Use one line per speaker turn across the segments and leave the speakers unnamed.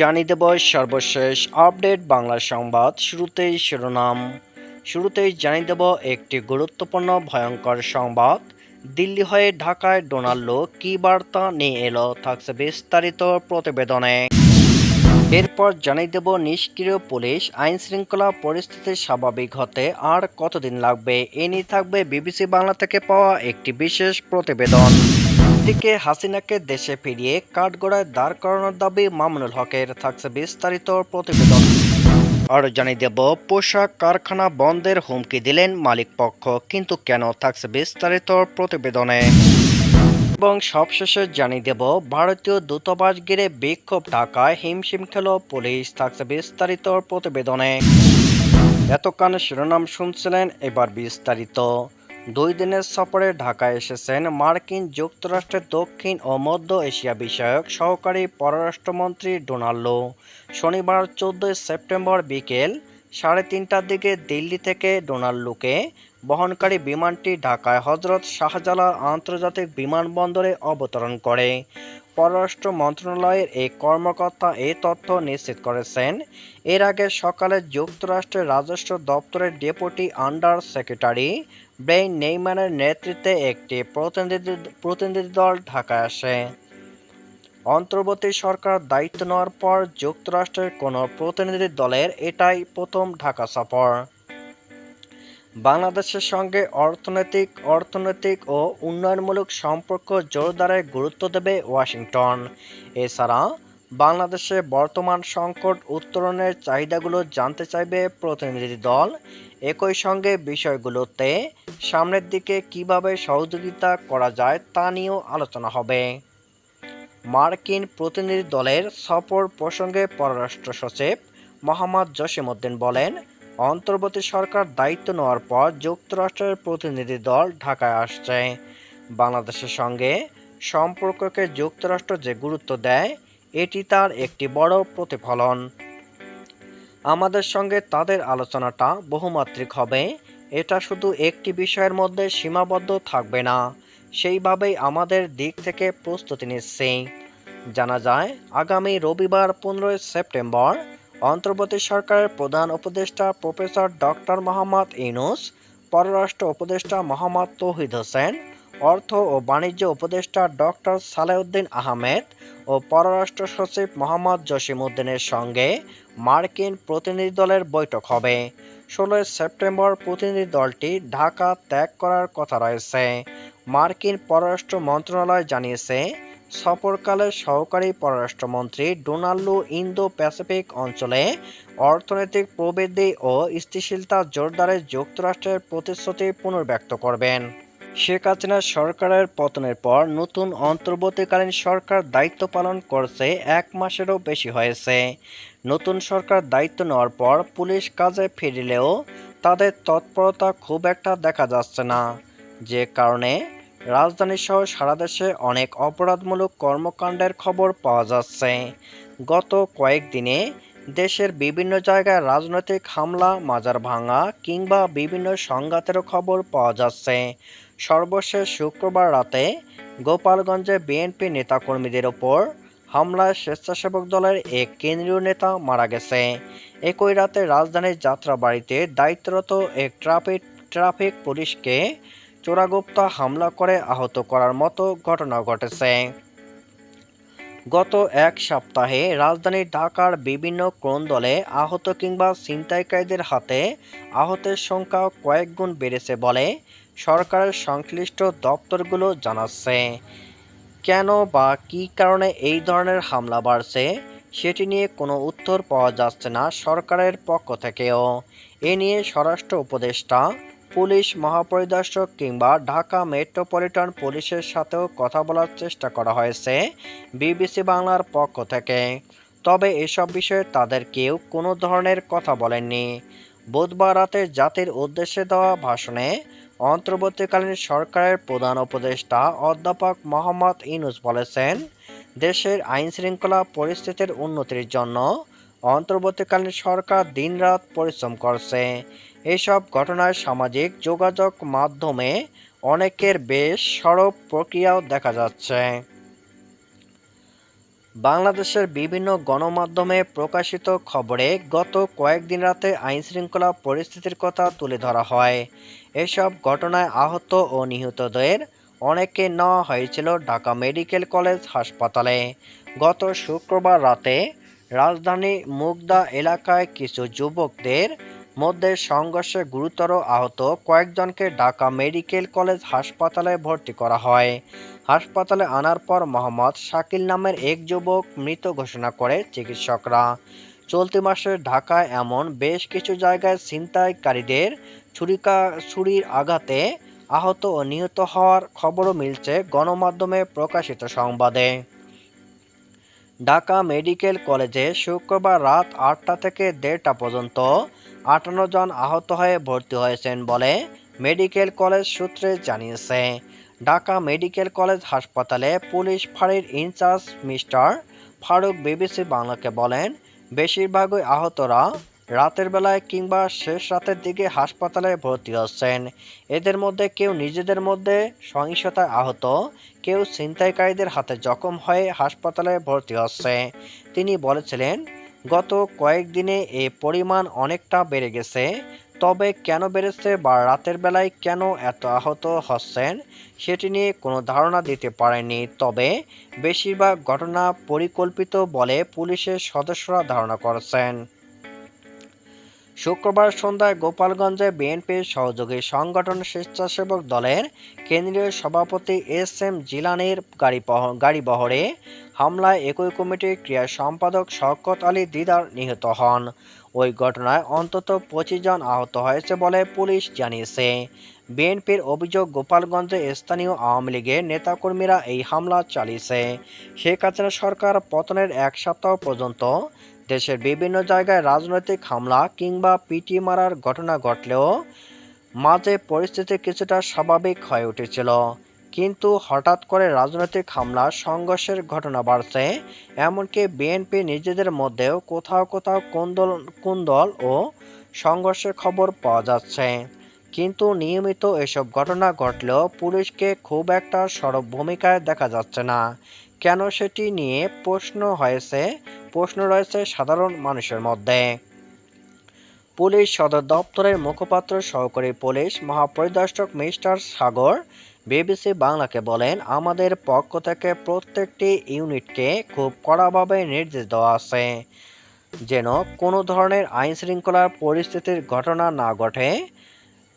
জানিয়ে দেব সর্বশেষ আপডেট বাংলা সংবাদ শুরুতেই শিরোনাম শুরুতেই জানিয়ে দেব একটি গুরুত্বপূর্ণ ভয়ঙ্কর সংবাদ দিল্লি হয়ে ঢাকায় ডোনাল্ডো কি বার্তা নিয়ে এলো থাকছে বিস্তারিত প্রতিবেদনে এরপর জানিয়ে দেব নিষ্ক্রিয় পুলিশ আইন শৃঙ্খলা পরিস্থিতি স্বাভাবিক হতে আর কতদিন লাগবে এ নিয়ে থাকবে বিবিসি বাংলা থেকে পাওয়া একটি বিশেষ প্রতিবেদন এদিকে হাসিনাকে দেশে ফিরিয়ে কাঠগড়ায় দাঁড় করানোর দাবি মামুনুল হকের থাকছে বিস্তারিত প্রতিবেদন আর জানিয়ে দেব পোশাক কারখানা বন্ধের হুমকি দিলেন মালিক পক্ষ কিন্তু কেন থাকছে বিস্তারিত প্রতিবেদনে এবং সবশেষে জানিয়ে দেব ভারতীয় দূতাবাস ঘিরে বিক্ষোভ ঢাকায় হিমশিম খেল পুলিশ থাকছে বিস্তারিত প্রতিবেদনে এতক্ষণ শিরোনাম শুনছিলেন এবার বিস্তারিত দুই দিনের সফরে ঢাকায় এসেছেন মার্কিন যুক্তরাষ্ট্রের দক্ষিণ ও মধ্য এশিয়া বিষয়ক সহকারী পররাষ্ট্রমন্ত্রী ডোনাল্ডো শনিবার চোদ্দোই সেপ্টেম্বর বিকেল সাড়ে তিনটার দিকে দিল্লি থেকে ডোনাল্ডোকে বহনকারী বিমানটি ঢাকায় হজরত শাহজালাল আন্তর্জাতিক বিমানবন্দরে অবতরণ করে পররাষ্ট্র মন্ত্রণালয়ের এই কর্মকর্তা এই তথ্য নিশ্চিত করেছেন এর আগে সকালে যুক্তরাষ্ট্রের রাজস্ব দপ্তরের ডেপুটি আন্ডার সেক্রেটারি ব্রেইন নেইমানের নেতৃত্বে একটি প্রতিনিধি প্রতিনিধি দল ঢাকায় আসে অন্তর্বর্তী সরকার দায়িত্ব নেওয়ার পর যুক্তরাষ্ট্রের কোনো প্রতিনিধি দলের এটাই প্রথম ঢাকা সফর বাংলাদেশের সঙ্গে অর্থনৈতিক অর্থনৈতিক ও উন্নয়নমূলক সম্পর্ক জোরদারে গুরুত্ব দেবে ওয়াশিংটন এছাড়া বাংলাদেশে বর্তমান সংকট উত্তরণের চাহিদাগুলো জানতে চাইবে প্রতিনিধি দল একই সঙ্গে বিষয়গুলোতে সামনের দিকে কিভাবে সহযোগিতা করা যায় তা নিয়েও আলোচনা হবে মার্কিন প্রতিনিধি দলের সফর প্রসঙ্গে পররাষ্ট্র সচিব মোহাম্মদ জসিমউদ্দিন বলেন অন্তর্বর্তী সরকার দায়িত্ব নেওয়ার পর যুক্তরাষ্ট্রের প্রতিনিধি দল ঢাকায় আসছে বাংলাদেশের সঙ্গে সম্পর্ককে যুক্তরাষ্ট্র যে গুরুত্ব দেয় এটি তার একটি বড় প্রতিফলন আমাদের সঙ্গে তাদের আলোচনাটা বহুমাত্রিক হবে এটা শুধু একটি বিষয়ের মধ্যে সীমাবদ্ধ থাকবে না সেইভাবেই আমাদের দিক থেকে প্রস্তুতি নিচ্ছে জানা যায় আগামী রবিবার পনেরোই সেপ্টেম্বর অন্তর্বর্তী সরকারের প্রধান উপদেষ্টা প্রফেসর ডক্টর মোহাম্মদ ইনুস পররাষ্ট্র উপদেষ্টা মোহাম্মদ তৌহিদ হোসেন অর্থ ও বাণিজ্য উপদেষ্টা ডক্টর সালেউদ্দিন আহমেদ ও পররাষ্ট্র সচিব মোহাম্মদ জসিমউদ্দিনের সঙ্গে মার্কিন প্রতিনিধি দলের বৈঠক হবে ষোলোই সেপ্টেম্বর প্রতিনিধি দলটি ঢাকা ত্যাগ করার কথা রয়েছে মার্কিন পররাষ্ট্র মন্ত্রণালয় জানিয়েছে সফরকালে সহকারী পররাষ্ট্রমন্ত্রী ডোনাল্ডো ইন্দো প্যাসিফিক অঞ্চলে অর্থনৈতিক প্রবৃদ্ধি ও স্থিতিশীলতা জোরদারে যুক্তরাষ্ট্রের প্রতিশ্রুতি পুনর্ব্যক্ত করবেন শেখ হাসিনা সরকারের পতনের পর নতুন অন্তর্বর্তীকালীন সরকার দায়িত্ব পালন করছে এক মাসেরও বেশি হয়েছে নতুন সরকার দায়িত্ব নেওয়ার পর পুলিশ কাজে ফিরলেও তাদের তৎপরতা খুব একটা দেখা যাচ্ছে না যে কারণে রাজধানীসহ সারা দেশে অনেক অপরাধমূলক কর্মকাণ্ডের খবর পাওয়া যাচ্ছে গত কয়েকদিনে দেশের বিভিন্ন জায়গায় রাজনৈতিক হামলা মাজার ভাঙা কিংবা বিভিন্ন সংঘাতের খবর পাওয়া যাচ্ছে সর্বশেষ শুক্রবার রাতে গোপালগঞ্জে বিএনপি নেতাকর্মীদের ওপর হামলায় স্বেচ্ছাসেবক দলের এক কেন্দ্রীয় নেতা মারা গেছে একই রাতে রাজধানীর যাত্রাবাড়িতে দায়িত্বরত এক ট্রাফিক ট্রাফিক পুলিশকে চোরাগুপ্তা হামলা করে আহত করার মতো ঘটনা ঘটেছে গত এক সপ্তাহে রাজধানী ঢাকার বিভিন্ন ক্রন্দলে আহত কিংবা ছিনতাইকারীদের হাতে আহতের সংখ্যা কয়েক গুণ বেড়েছে বলে সরকারের সংশ্লিষ্ট দপ্তরগুলো জানাচ্ছে কেন বা কি কারণে এই ধরনের হামলা বাড়ছে সেটি নিয়ে কোনো উত্তর পাওয়া যাচ্ছে না সরকারের পক্ষ থেকেও এ নিয়ে স্বরাষ্ট্র উপদেষ্টা পুলিশ মহাপরিদর্শক কিংবা ঢাকা মেট্রোপলিটন পুলিশের সাথেও কথা বলার চেষ্টা করা হয়েছে বিবিসি বাংলার পক্ষ থেকে তবে এসব বিষয়ে তাদের কেউ কোনো ধরনের কথা বলেননি বুধবার রাতে জাতির উদ্দেশ্যে দেওয়া ভাষণে অন্তর্বর্তীকালীন সরকারের প্রধান উপদেষ্টা অধ্যাপক মোহাম্মদ ইনুস বলেছেন দেশের আইনশৃঙ্খলা পরিস্থিতির উন্নতির জন্য অন্তর্বর্তীকালীন সরকার দিনরাত পরিশ্রম করছে এসব ঘটনায় সামাজিক যোগাযোগ মাধ্যমে অনেকের বেশ সরব প্রক্রিয়াও দেখা যাচ্ছে বাংলাদেশের বিভিন্ন গণমাধ্যমে প্রকাশিত খবরে গত কয়েকদিন রাতে আইনশৃঙ্খলা পরিস্থিতির কথা তুলে ধরা হয় এসব ঘটনায় আহত ও নিহতদের অনেকে নেওয়া হয়েছিল ঢাকা মেডিকেল কলেজ হাসপাতালে গত শুক্রবার রাতে রাজধানী মুগদা এলাকায় কিছু যুবকদের মধ্যে সংঘর্ষে গুরুতর আহত কয়েকজনকে ঢাকা মেডিকেল কলেজ হাসপাতালে ভর্তি করা হয় হাসপাতালে আনার পর মোহাম্মদ শাকিল নামের এক যুবক মৃত ঘোষণা করে চিকিৎসকরা চলতি মাসে ঢাকায় এমন বেশ কিছু জায়গায় ছিনতাইকারীদের ছুরিকা ছুরির আঘাতে আহত ও নিহত হওয়ার খবরও মিলছে গণমাধ্যমে প্রকাশিত সংবাদে ঢাকা মেডিকেল কলেজে শুক্রবার রাত আটটা থেকে দেড়টা পর্যন্ত আটান্ন জন আহত হয়ে ভর্তি হয়েছেন বলে মেডিকেল কলেজ সূত্রে জানিয়েছে ঢাকা মেডিকেল কলেজ হাসপাতালে পুলিশ ফাঁড়ির ইনচার্জ মিস্টার ফারুক বিবিসি বাংলাকে বলেন বেশিরভাগই আহতরা রাতের বেলায় কিংবা শেষ রাতের দিকে হাসপাতালে ভর্তি হচ্ছেন এদের মধ্যে কেউ নিজেদের মধ্যে সহিংসতায় আহত কেউ ছিনতাইকারীদের হাতে জখম হয়ে হাসপাতালে ভর্তি হচ্ছে তিনি বলেছিলেন গত কয়েকদিনে এ পরিমাণ অনেকটা বেড়ে গেছে তবে কেন বেড়েছে বা রাতের বেলায় কেন এত আহত হচ্ছেন সেটি নিয়ে কোনো ধারণা দিতে পারেনি তবে বেশিরভাগ ঘটনা পরিকল্পিত বলে পুলিশের সদস্যরা ধারণা করছেন শুক্রবার সন্ধ্যায় গোপালগঞ্জে বিএনপির সহযোগী সংগঠন স্বেচ্ছাসেবক দলের কেন্দ্রীয় সভাপতি এস এম জিলানের গাড়ি গাড়িবহরে হামলায় একই কমিটির ক্রিয়া সম্পাদক শওকত আলী দিদার নিহত হন ওই ঘটনায় অন্তত পঁচিশ জন আহত হয়েছে বলে পুলিশ জানিয়েছে বিএনপির অভিযোগ গোপালগঞ্জে স্থানীয় আওয়ামী লীগের নেতাকর্মীরা এই হামলা চালিয়েছে শেখ হাসিনা সরকার পতনের এক সপ্তাহ পর্যন্ত দেশের বিভিন্ন জায়গায় রাজনৈতিক হামলা কিংবা পিটি মারার ঘটনা ঘটলেও মাঝে পরিস্থিতি কিছুটা স্বাভাবিক হয়ে উঠেছিল কিন্তু হঠাৎ করে রাজনৈতিক হামলা সংঘর্ষের ঘটনা বাড়ছে এমনকি বিএনপি নিজেদের মধ্যেও কোথাও কোথাও কোন্দল কুন্দল ও সংঘর্ষের খবর পাওয়া যাচ্ছে কিন্তু নিয়মিত এসব ঘটনা ঘটলেও পুলিশকে খুব একটা সরব ভূমিকায় দেখা যাচ্ছে না কেন সেটি নিয়ে প্রশ্ন হয়েছে প্রশ্ন রয়েছে সাধারণ মানুষের মধ্যে পুলিশ সদর দপ্তরের মুখপাত্র সহকারী পুলিশ মহাপরিদর্শক মিস্টার সাগর বিবিসি বাংলাকে বলেন আমাদের পক্ষ থেকে প্রত্যেকটি ইউনিটকে খুব কড়াভাবে নির্দেশ দেওয়া আছে যেন কোনো ধরনের আইন শৃঙ্খলার পরিস্থিতির ঘটনা না ঘটে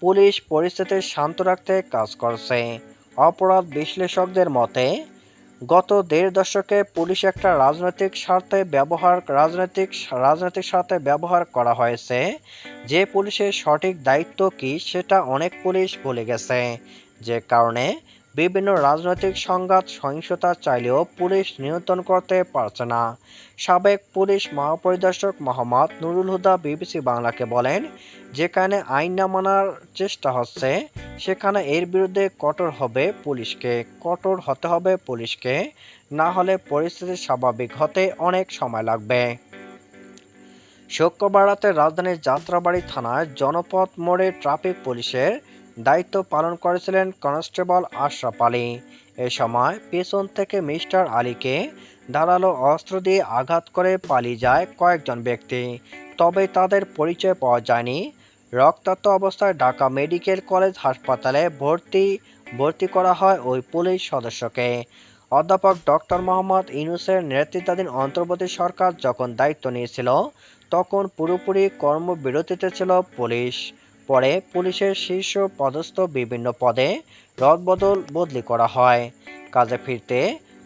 পুলিশ পরিস্থিতি শান্ত রাখতে কাজ করছে অপরাধ বিশ্লেষকদের মতে গত দেড় দশকে পুলিশ একটা রাজনৈতিক স্বার্থে ব্যবহার রাজনৈতিক রাজনৈতিক স্বার্থে ব্যবহার করা হয়েছে যে পুলিশের সঠিক দায়িত্ব কি সেটা অনেক পুলিশ ভুলে গেছে যে কারণে বিভিন্ন রাজনৈতিক সংঘাত সহিংসতা চাইলেও পুলিশ নিয়ন্ত্রণ করতে পারছে না সাবেক পুলিশ মহাপরিদর্শক মোহাম্মদ নুরুল হুদা বিবিসি বাংলাকে বলেন যেখানে আইন না মানার চেষ্টা হচ্ছে সেখানে এর বিরুদ্ধে কঠোর হবে পুলিশকে কঠোর হতে হবে পুলিশকে না হলে পরিস্থিতি স্বাভাবিক হতে অনেক সময় লাগবে শুক্রবার রাতে রাজধানীর যাত্রাবাড়ি থানায় জনপথ মোড়ে ট্রাফিক পুলিশের দায়িত্ব পালন করেছিলেন কনস্টেবল আশরাফ আলী এ সময় পেছন থেকে মিস্টার আলীকে ধারালো অস্ত্র দিয়ে আঘাত করে পালিয়ে যায় কয়েকজন ব্যক্তি তবে তাদের পরিচয় পাওয়া যায়নি রক্তাক্ত অবস্থায় ঢাকা মেডিকেল কলেজ হাসপাতালে ভর্তি ভর্তি করা হয় ওই পুলিশ সদস্যকে অধ্যাপক ডক্টর মোহাম্মদ ইউনুসের নেতৃত্বাধীন অন্তর্বর্তী সরকার যখন দায়িত্ব নিয়েছিল তখন পুরোপুরি কর্মবিরতিতে ছিল পুলিশ পরে পুলিশের শীর্ষ পদস্থ বিভিন্ন পদে রদবদল বদলি করা হয় কাজে ফিরতে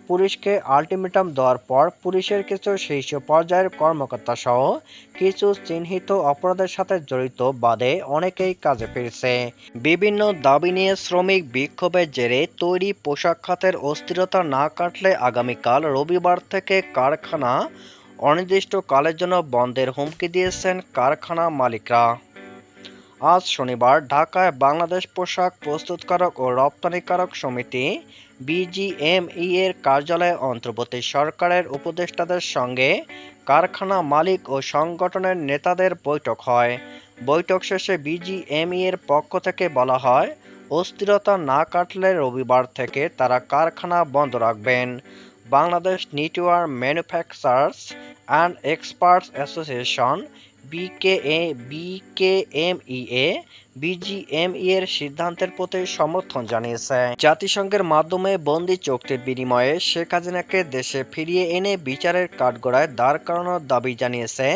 পুলিশকে আলটিমেটাম দেওয়ার পর পুলিশের কিছু শীর্ষ পর্যায়ের কর্মকর্তা সহ কিছু চিহ্নিত অপরাধের সাথে জড়িত বাদে অনেকেই কাজে ফিরছে বিভিন্ন দাবি নিয়ে শ্রমিক বিক্ষোভের জেরে তৈরি পোশাক খাতের অস্থিরতা না কাটলে আগামীকাল রবিবার থেকে কারখানা অনির্দিষ্টকালের জন্য বন্ধের হুমকি দিয়েছেন কারখানা মালিকরা আজ শনিবার ঢাকায় বাংলাদেশ পোশাক প্রস্তুতকারক ও রপ্তানিকারক সমিতি বিজিএমই এর কার্যালয়ে অন্তর্বর্তী সরকারের উপদেষ্টাদের সঙ্গে কারখানা মালিক ও সংগঠনের নেতাদের বৈঠক হয় বৈঠক শেষে বিজিএমই এর পক্ষ থেকে বলা হয় অস্থিরতা না কাটলে রবিবার থেকে তারা কারখানা বন্ধ রাখবেন Bangladesh knitwear manufacturers and exporters association BKA BKMEA BGMEA এর সিদ্ধান্তের প্রতি সমর্থন জানিয়েছে জাতিসংঘের মাধ্যমে বন্দি চুক্তির বিনিময়ে শেখ হাসিনাকে দেশে ফিরিয়ে এনে বিচারের কাঠগড়ায় দাঁড় করানোর দাবি জানিয়েছে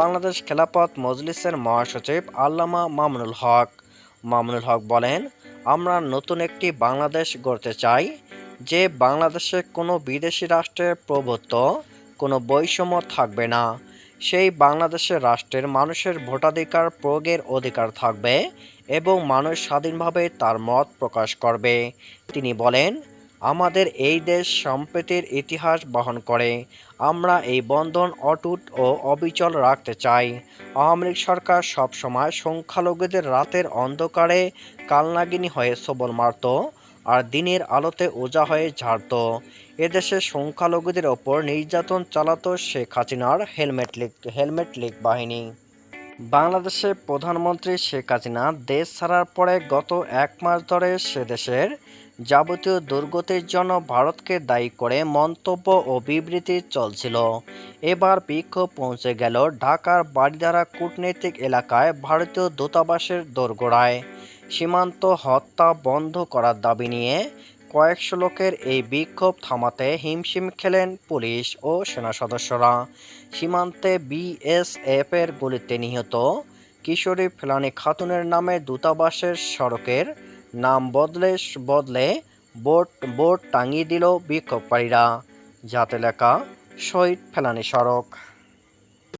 বাংলাদেশ খেলাপথ মজলিসের মহাসচিব আল্লামা মামুনুল হক মামুনুল হক বলেন আমরা নতুন একটি বাংলাদেশ গড়তে চাই যে বাংলাদেশে কোনো বিদেশি রাষ্ট্রের প্রভুত্ব কোনো বৈষম্য থাকবে না সেই বাংলাদেশের রাষ্ট্রের মানুষের ভোটাধিকার প্রয়োগের অধিকার থাকবে এবং মানুষ স্বাধীনভাবে তার মত প্রকাশ করবে তিনি বলেন আমাদের এই দেশ সম্প্রীতির ইতিহাস বহন করে আমরা এই বন্ধন অটুট ও অবিচল রাখতে চাই আওয়ামী লীগ সরকার সবসময় সংখ্যালঘুদের রাতের অন্ধকারে কালনাগিনী হয়ে সবল মারত আর দিনের আলোতে ওজা হয়ে ঝাড়ত এদেশে সংখ্যালঘুদের ওপর নির্যাতন চালাত শেখ হাসিনার হেলমেট লিগ হেলমেট লিগ বাহিনী বাংলাদেশের প্রধানমন্ত্রী শেখ হাসিনা দেশ ছাড়ার পরে গত এক মাস ধরে সে দেশের যাবতীয় দুর্গতির জন্য ভারতকে দায়ী করে মন্তব্য ও বিবৃতি চলছিল এবার বিক্ষোভ পৌঁছে গেল ঢাকার বাড়িধারা কূটনৈতিক এলাকায় ভারতীয় দূতাবাসের দোরগোড়ায় সীমান্ত হত্যা বন্ধ করার দাবি নিয়ে কয়েকশো লোকের এই বিক্ষোভ থামাতে হিমশিম খেলেন পুলিশ ও সেনা সদস্যরা সীমান্তে বিএসএফের গুলিতে নিহত কিশোরী ফেলানি খাতুনের নামে দূতাবাসের সড়কের নাম বদলে বদলে বোর্ড বোর্ড টাঙিয়ে দিল বিক্ষোভকারীরা যাতে লেখা শহীদ ফেলানি সড়ক